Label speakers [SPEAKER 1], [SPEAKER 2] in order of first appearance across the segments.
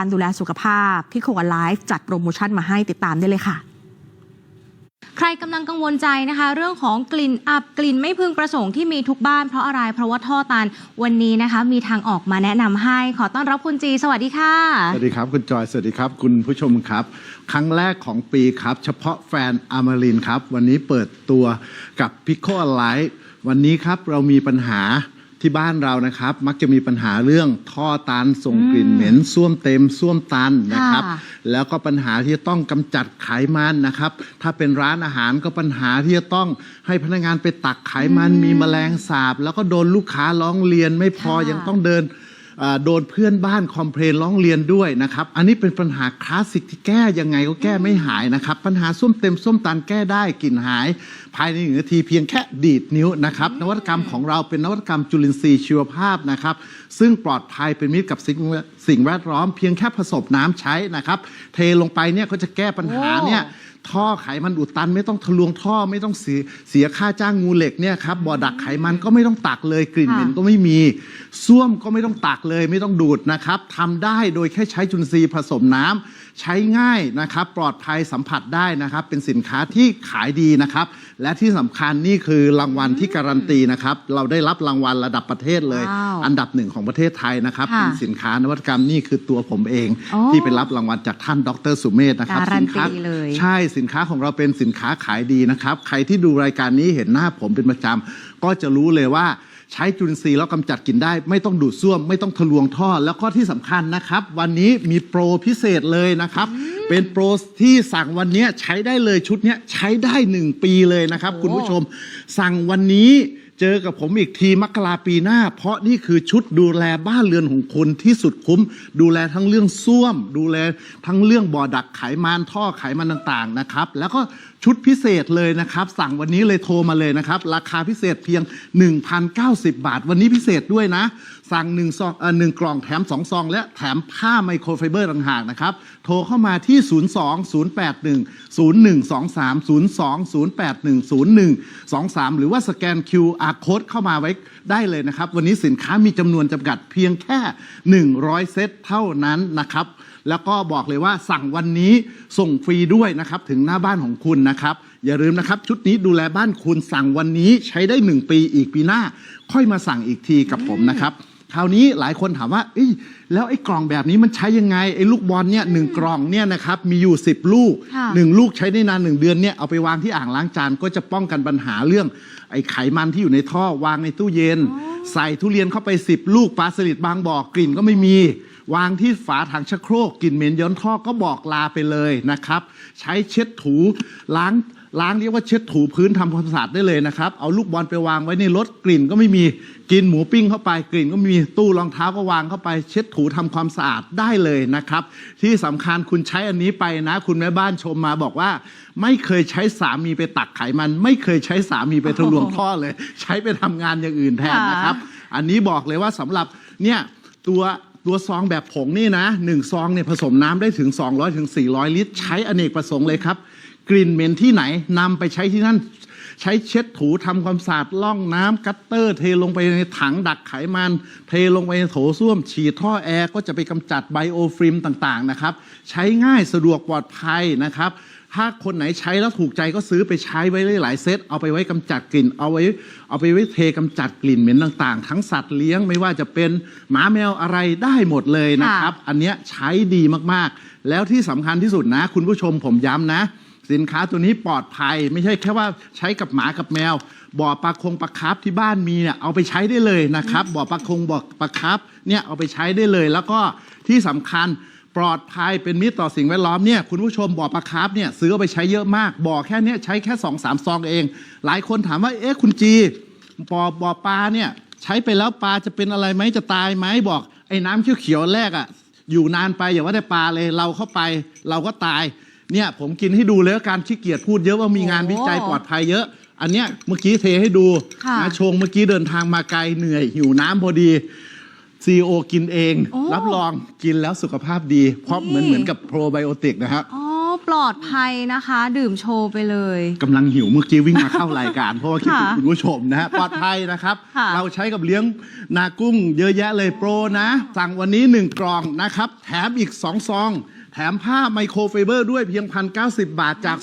[SPEAKER 1] การดูแลสุขภาพที่โคกันไลฟ์จัดโปรโมชั่นมาให้ติดตามได้เลยค่ะ
[SPEAKER 2] ใครกำลังกังวลใจนะคะ เรื่องของกลิ่นอับกลิ่นไม่พึงประสงค์ที่มีทุกบ้านเพราะอะไรเพราะว่าท่อตันวันนี้นะคะ มีทางออกมาแนะนำให้ ขอต้อนรับคุณจี สวัสดีค่ะ
[SPEAKER 3] สวัสดีครับ คุณจอย สวัสดีครับ คุณผู้ชมครับ ครั้งแรกของปีครับ เฉพาะแฟนอามารินครับ วันนี้เปิดตัวกับ p i c o l i วันนี้ครับเรามีปัญหา ที่บ้านเรานะครับ มักจะมีปัญหาเรื่องท่อตันส่งกลิ่นเหม็นส้วมเต็มส้วมตันนะครับ
[SPEAKER 2] ค่ะ
[SPEAKER 3] แล้วก็ปัญหาที่จะต้องกำจัดไขมันนะครับ ถ้าเป็นร้านอาหารก็ปัญหาที่จะต้องให้พนักงานไปตักไขมันมีแมลงสาบ แล้วก็โดนลูกค้าร้องเรียนไม่พอ
[SPEAKER 2] ค่ะ
[SPEAKER 3] ยังต้องเดินอ่า โดนเพื่อนบ้านคอมเพลนร้องเรียนด้วยนะครับ อันนี้เป็นปัญหาคลาสสิกที่แก้ยังไงก็แก้ไม่หายนะครับ ปัญหาส้มเต็มส้มตันแก้ได้กลิ่นหาย ภายในหนึ่งนาทีเพียงแค่ดีดนิ้วนะครับ นวัตกรรมของเราเป็นนวัตกรรมจุลินทรีย์ชีวภาพนะครับ ซึ่งปลอดภัยเป็นมิตรกับสิ่งสิ่งแวดล้อม เพียงแค่ผสมน้ำใช้นะครับ เทลงไปเนี่ยก็จะแก้ปัญหาเนี่ย ท่อไขมันอุดตัน ไม่ต้องทะลวงท่อไม่ต้องเสียเสียค่าจ้างงูเหล็กเนี่ยครับบ่อดักไขมันก็ไม่ต้องตักเลยกลิ่นเหม็นก็ไม่มีส้วมก็ไม่ต้องตักเลย ไม่ต้องดูดนะครับทำได้โดยแค่ใช้จุลินทรีย์ผสมน้ำ ใช้ง่ายนะครับ ปลอดภัยสัมผัสได้นะครับ เป็นสินค้าที่ขายดีนะครับ และที่สำคัญนี่คือรางวัลที่การันตีนะครับ เราได้รับรางวัลระดับประเทศเลย
[SPEAKER 2] ว้าว
[SPEAKER 3] อันดับหนึ่งของประเทศไทยนะครับ
[SPEAKER 2] ค่ะ
[SPEAKER 3] เป็นสินค้านวัตกรรมนี่คือตัวผมเอง
[SPEAKER 2] โอ้
[SPEAKER 3] ที่ไปรับรางวัลจากท่านดรสุเมธนะครับ
[SPEAKER 2] การันตี
[SPEAKER 3] สิค้า
[SPEAKER 2] เลย
[SPEAKER 3] ใช่สินค้าของเราเป็นสินค้าขายดีนะครับ ใครที่ดูรายการนี้เห็นหน้าผมเป็นประจำก็จะรู้เลยว่า ใช้จุลินทรีย์แล้วกำจัดกลิ่นได้ ไม่ต้องดูดซ่วม ไม่ต้องทะลวงท่อ แล้วก็ที่สำคัญนะครับ วันนี้มีโปรพิเศษเลยนะครับเป็นโปรที่สั่งวันนี้ใช้ได้เลยชุดเนี้ยใช้ได้ 1 ปีเลยนะครับ คุณผู้ชมสั่งวันนี้เจอกับผมอีกทีมกราปีหน้า เพราะนี่คือชุดดูแลบ้านเรือนของคุณที่สุดคุ้ม ดูแลทั้งเรื่องส้วม ดูแลทั้งเรื่องบ่อดักไขมันท่อไขมันต่างๆนะครับ แล้วก็ ชุดพิเศษเลยนะครับ สั่งวันนี้เลยโทรมาเลยนะครับ ราคาพิเศษเพียง 1,090 บาท วันนี้พิเศษด้วยนะ สั่ง1ซองเอ่อหนึ่งกล่องแถม 2 ซอง และแถมผ้าไมโครไฟเบอร์ต่างหากนะครับ โทรเข้ามาที่ 02 081 0123 02 081 0123 หรือว่าสแกน QR code เข้ามาไว้ได้เลยนะครับ วันนี้สินค้ามีจำนวนจำกัดเพียงแค่ 100 เซตเท่านั้นนะครับ แล้วก็บอกเลยว่าสั่งวันนี้ส่งฟรีด้วยนะครับถึงหน้าบ้านของคุณนะครับ อย่าลืมนะครับ ชุดนี้ดูแลบ้านคุณสั่งวันนี้ใช้ได้ 1 ปีอีกปีหน้า ค่อยมาสั่งอีกทีกับผมนะครับคราวนี้หลายคนถามว่าเอ้ยแล้วไอ้กล่องแบบนี้มันใช้ยังไงไอ้ลูกบอลเนี่ยหนึ่งกล่องเนี่ยนะครับมีอยู่ 10 ลูก
[SPEAKER 2] ค่ะ
[SPEAKER 3] หนึ่งลูกใช้ได้นานหนึ่งเดือนเนี่ยเอาไปวางที่อ่างล้างจานก็จะป้องกันปัญหาเรื่อง ไอ้ไขมันที่อยู่ในท่อวางในตู้เย็น ใส่ทุเรียนเข้าไป 10 ลูกปลาสลิดบางบ่อกลิ่นก็ไม่มี วางที่ฝาถังชักโครกกลิ่นเหม็นย้อนท่อก็บอกลาไปเลยนะครับ ใช้เช็ดถูล้างล้างเรียกว่าเช็ดถูพื้นทำความสะอาดได้เลยนะครับ เอาลูกบอลไปวางไว้ในรถกลิ่นก็ไม่มีกินหมูปิ้งเข้าไปกลิ่นก็ไม่มีตู้รองเท้าก็วางเข้าไป เช็ดถูทำความสะอาดได้เลยนะครับ ที่สำคัญคุณใช้อันนี้ไปนะ คุณแม่บ้านชมมาบอกว่า ไม่เคยใช้สามีไปตักไขมัน ไม่เคยใช้สามีไปทะลวงท่อเลย ใช้ไปทำงานอย่างอื่นแทนนะครับ อันนี้บอกเลยว่าสำหรับเนี่ยตัว ตัวซองแบบผงนี่นะหนึ่งซองเนี่ยผสมน้ำได้ถึง 200ถึง400ลิตร ใช้อเนกประสงค์เลยครับ กลิ่นเหม็นที่ไหนนำไปใช้ที่นั่น ใช้เช็ดถูทำความสะอาดล่องน้ำกัตเตอร์ เทลงไปในถังดักไขมัน เทลงไปในโถส้วม ฉีดท่อแอร์ก็จะไปกำจัดไบโอฟิล์มต่างๆนะครับ ใช้ง่ายสะดวกปลอดภัยนะครับ ถ้าคนไหนใช้แล้วถูกใจก็ซื้อไปใช้ไว้หลายๆเซต เอาไปไว้กำจัดกลิ่น เอาไว้เอาไปไว้เทกำจัดกลิ่นเหม็นต่าง ๆ ทั้งสัตว์เลี้ยงไม่ว่าจะเป็นหมาแมวอะไรได้หมดเลยนะครับ อันเนี้ยใช้ดีมากๆ แล้วที่สำคัญที่สุดนะ คุณผู้ชมผมย้ำนะ สินค้าตัวนี้ปลอดภัย ไม่ใช่แค่ว่าใช้กับหมากับแมว บ่อปลาคงปลาคาร์ฟที่บ้านมีเนี่ยเอาไปใช้ได้เลยนะครับบ่อปลาคงบ่อปลาคาร์ฟเนี่ยเอาไปใช้ได้เลยแล้วก็ที่สำคัญ ปลอดภัยเป็นมิตรต่อสิ่งแวดล้อมเนี่ยคุณผู้ชมบ่อปลาคาร์ฟเนี่ยซื้อเอาไปใช้เยอะมากบ่อแค่เนี้ยใช้แค่สองสามซองเอง หลายคนถามว่าเอ๊ะคุณจีบ่อบ่อปลาเนี่ยใช้ไปแล้วปลาจะเป็นอะไรไหมจะตายไหมบอกไอ้น้ำเขียวๆแรกอะ่ะอยู่นานไปอย่าว่าแต่ปลาเลยเราเข้าไปเราก็ตายเนี่ยผมกินให้ดูเลยว่าการขี้เกียจพูดเยอะว่ามีงานวิจัยปลอดภัยเยอะ อันเนี้ยเมื่อกี้เทให้ดู
[SPEAKER 2] ค่ะ
[SPEAKER 3] นะชงเมื่อกี้เดินทางมาไกลเหนื่อยหิวน้ำพอดี ซีโอกินเอง
[SPEAKER 2] โอ้
[SPEAKER 3] รับรองกินแล้วสุขภาพดีเพราะเหมือน
[SPEAKER 2] นี่
[SPEAKER 3] เหมือนกับโปรไบโอติกนะครับ
[SPEAKER 2] อ๋อโปปลอดภัยนะคะ ดื่มโชว์ไปเลย
[SPEAKER 3] กำลังหิวเมื่อกี้วิ่งมาเข้ารายการ เพราะว่าคิดถึง
[SPEAKER 2] ค่ะ
[SPEAKER 3] คุณผู้ชมนะฮะปลอดภัยนะครับ
[SPEAKER 2] ค่ะ
[SPEAKER 3] เราใช้กับเลี้ยงนากุ้งเยอะแยะเลยโปรนะ สั่งวันนี้ 1 กล่องนะครับ แถมอีก 2 ซอง แถมผ้าไมโครไฟเบอร์ด้วยเพียง 1,090 บาทจาก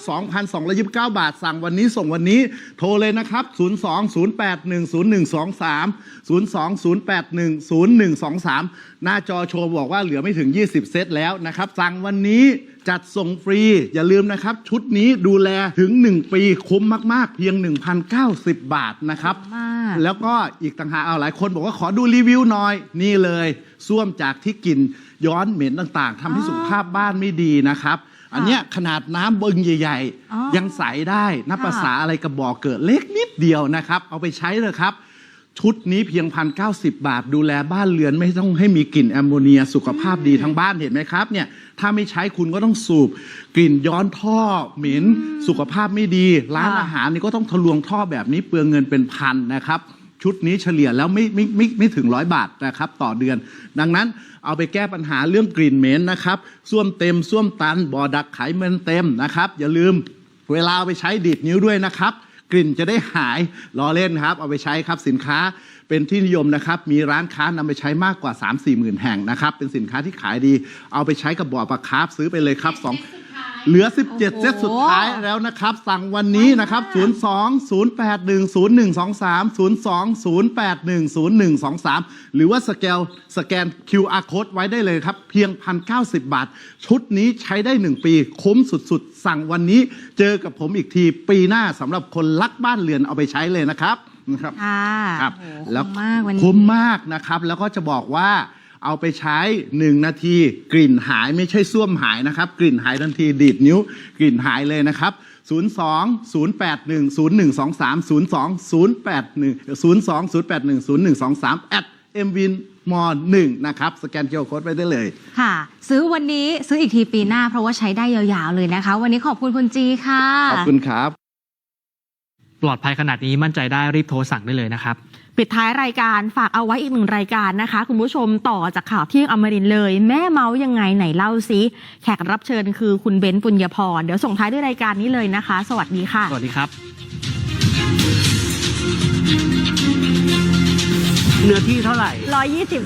[SPEAKER 3] 2,229 บาท สั่งวันนี้ส่งวันนี้โทรเลยนะครับ 02-081-0123 02-081-0123 หน้าจอโชว์บอกว่าเหลือไม่ถึง 20 เซตแล้วนะครับ สั่งวันนี้จัดส่งฟรี อย่าลืมนะครับ ชุดนี้ดูแลถึง 1 ปีคุ้มมาก ๆ เพียง 1,090 บาทนะครับ
[SPEAKER 2] มาก
[SPEAKER 3] แล้วก็อีกต่างหากเอาหลายคนบอกว่าขอดูรีวิวหน่อยนี่เลยส้วมจากที่กลิ่น ย้อนเหม็นต่างๆทำให้สุขภาพบ้านไม่ดีนะครับ อันเนี้ยขนาดน้ำบึงใหญ่
[SPEAKER 2] อ๋อ
[SPEAKER 3] ๆ ยังใสได้นับ
[SPEAKER 2] ค่ะ
[SPEAKER 3] ภาษาอะไรกับบ่อเกิดเล็กนิดเดียวนะครับ เอาไปใช้เลยครับ ชุดนี้เพียงพันเบาท ดูแลบ้านเรือนไม่ต้องให้มีกลิ่นแอมโมเนียสุขภาพดีทั้งบ้านเห็นไหมครับเนี่ยถ้าไม่ใช้คุณก็ต้องสูบกลิ่นย้อนท่อเหม็นสุขภาพไม่ดี ร้าน
[SPEAKER 2] ค่ะ
[SPEAKER 3] อาหารนี่ก็ต้องทะลวงท่อแบบนี้เปลืองเงินเป็นพันนะครับ ชุดนี้เฉลี่ยแล้วไม่ไม่ไม่ไม่ถึงร้อยบาทนะครับต่อเดือน ดังนั้นเอาไปแก้ปัญหาเรื่องกลิ่นเหม็นนะครับส้วมเต็มส้วมตันบ่อดักไขมันเต็มนะครับอย่าลืมเวลาเอาไปใช้ดีดนิ้วด้วยนะครับ กลิ่นจะได้หายล้อเล่นครับ เอาไปใช้ครับสินค้าเป็นที่นิยมนะครับ มีร้านค้านำไปใช้มากกว่า 3 4หมื่นแห่งนะครับ เป็นสินค้าที่ขายดี เอาไปใช้กับบ่อปลาคาร์ฟซื้อไปเลยครับสอง เหลือ 17 เซตสุดท้ายแล้วนะครับ สั่งวันนี้นะครับ 02 081 0123 02 081 0123 หรือว่าสแกนสแกน QR code ไว้ได้เลยครับ เพียง 1,090 บาท ชุดนี้ใช้ได้ 1 ปี คุ้มสุดๆ สั่งวันนี้เจอกับผมอีกทีปีหน้าสำหรับคนรักบ้านเรือนเอาไปใช้เลยนะครับนะครับ
[SPEAKER 2] ค่ะ
[SPEAKER 3] ครับ
[SPEAKER 2] โอ้โห
[SPEAKER 3] แล้ว
[SPEAKER 2] คุ้มมากวันนี้
[SPEAKER 3] คุ้มมากนะครับ แล้วก็จะบอกว่า เอาไปใช้ 1 นาที กลิ่นหายไม่ใช่ส้วมหายนะครับ กลิ่นหายทันทีดีดนิ้ว กลิ่นหายเลยนะครับ 02 081 0123 02 081 02 081 0123 at mvin m 1นะครับ สแกนเคียร์โค้ดไปได้เลย
[SPEAKER 2] ค่ะ ซื้อวันนี้ซื้ออีกทีปีหน้าเพราะว่าใช้ได้ยาวๆเลยนะคะ วันนี้ขอบคุณคุณจีค่ะ
[SPEAKER 3] ขอบคุณครับ
[SPEAKER 4] ปลอดภัยขนาดนี้มั่นใจได้รีบโทรสั่งได้เลยนะครับ
[SPEAKER 1] ปิดท้ายรายการฝากเอาไว้อีกหนึ่งรายการนะคะ คุณผู้ชมต่อจากข่าวเที่ยงอมรินทร์เลย แม่เมาส์ยังไงไหนเล่าซิแขกรับเชิญคือคุณเบนซ์ปุญญพร เดี๋ยวส่งท้ายด้วยรายการนี้เลยนะคะ สวัสดีค่ะ
[SPEAKER 4] สวัสดีครับ
[SPEAKER 5] เนื้อที่เท่าไหร่
[SPEAKER 1] ร้อยยี่สิบ